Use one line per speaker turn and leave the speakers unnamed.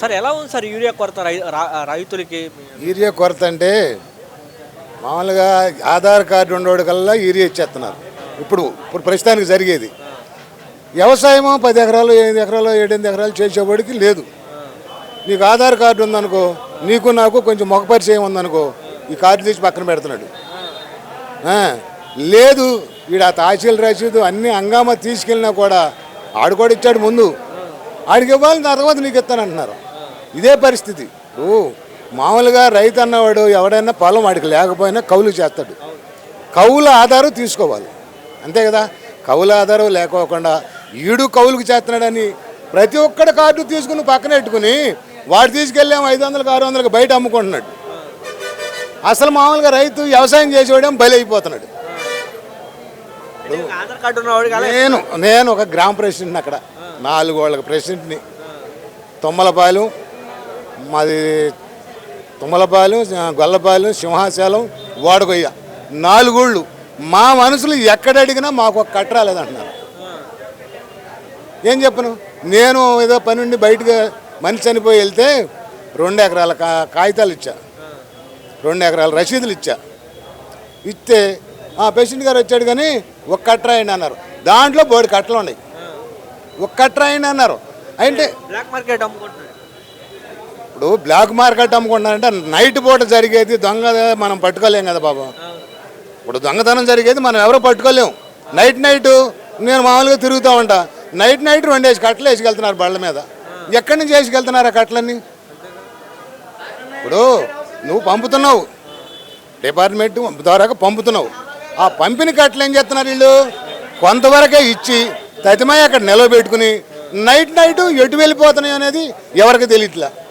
Sir ఎలా ఉంది sir urea కొరత రై- రైతులకి?
యూరియా కొరత అంటే మామూలుగా ఆధార్ కార్డు ఉండేవాడు కల్లా యూరియా ఇచ్చేస్తున్నారు. ఇప్పుడు ఇప్పుడు ప్రస్తుతానికి జరిగేది. వ్యవసాయము పది ఎకరాలు ఎనిమిది ఎకరాలు ఏడెనిమిది ఎకరాలు చేసేవాడికి లేదు. నీకు ఆధార్ కార్డు ఉందనుకో నీకు నాకు కొంచెం మొగ పరిచయం ఉందనుకో ఈ కార్డు తీసి పక్కన పెడుతున్నాడు. లేదు వీడు ఆ తహసీల్ రసీదు అన్ని హంగామా తీసుకెళ్ళినా కూడా ఆడు కూడా ఇచ్చాడు ముందు. ఆడికి ఇవ్వాలి నా తర్వాత నీకు ఇస్తానంటున్నారు. ఇదే పరిస్థితి. ఓ మామూలుగా రైతు అన్నవాడు ఎవడైనా పొలం వాడికి లేకపోయినా కౌలు చేస్తాడు. కౌలు ఆధారం తీసుకోవాలి. అంతే కదా? కౌలు ఆధారం లేకోకుండా ఈడు కౌలుకు చేస్తున్నాడని ప్రతి ఒక్కడి కార్డు తీసుకుని పక్కన పెట్టుకుని వాడు తీసుకెళ్ళాము ఐదు వందలకు ఆరు వందలకు బయట అమ్ముకుంటున్నాడు. అసలు మామూలుగా రైతు వ్యవసాయం చేసేవాడేమో బలి అయిపోతున్నాడు నేను నేను ఒక గ్రామ ప్రెసిడెంట్ని అక్కడ. నాలుగు వాళ్ళకి ప్రెసిడెంట్ని. తుమ్మలపాలెం మాది తుమ్మలపాలెం గొల్లపాలెం సింహాచలం వాడగొయ్య. నాలుగోళ్ళు. మా మనసులు ఎక్కడ అడిగినా మాకు ఒక కట్ట రాలేదంటున్నారు. ఏం చెప్పను? నేను ఏదో పని ఉండి బయటకు మనిషి చనిపోయి వెళ్తే రెండు ఎకరాల కా కాగితాలు ఇచ్చా. రెండు ఎకరాల రసీదులు ఇచ్చా. ఇస్తే ఆ పేషెంట్ గారు వచ్చాడు కానీ ఒక కట్ట రాయండి అన్నారు. దాంట్లో బోడి కట్టలు ఉన్నాయి. ఒక కట్ట రాయండి అన్నారు. అంటే
బ్లాక్ మార్కెట్
ఇప్పుడు బ్లాక్ మార్కెట్ అమ్ముకుంటానంటే నైట్ పూట జరిగేది దొంగ మనం పట్టుకోలేం కదా బాబు. ఇప్పుడు దొంగతనం జరిగేది మనం ఎవరో పట్టుకోలేము నైట్ నైట్ నేను మామూలుగా తిరుగుతూ ఉంటా. నైట్ నైట్ రెండేసి కట్టలు వేసుకెళ్తున్నారు బళ్ళ మీద. ఎక్కడి నుంచి వేసుకెళ్తున్నారు ఆ కట్టలన్నీ? ఇప్పుడు నువ్వు పంపుతున్నావు. డిపార్ట్మెంట్ ద్వారా పంపుతున్నావు. ఆ పంపిన కట్టలు ఏం చేస్తున్నారు వీళ్ళు? కొంతవరకే ఇచ్చి తతిమై అక్కడ నిలబెట్టుకుని నైట్ నైట్ ఎటు వెళ్ళిపోతున్నాయి అనేది ఎవరికి తెలియట్లా.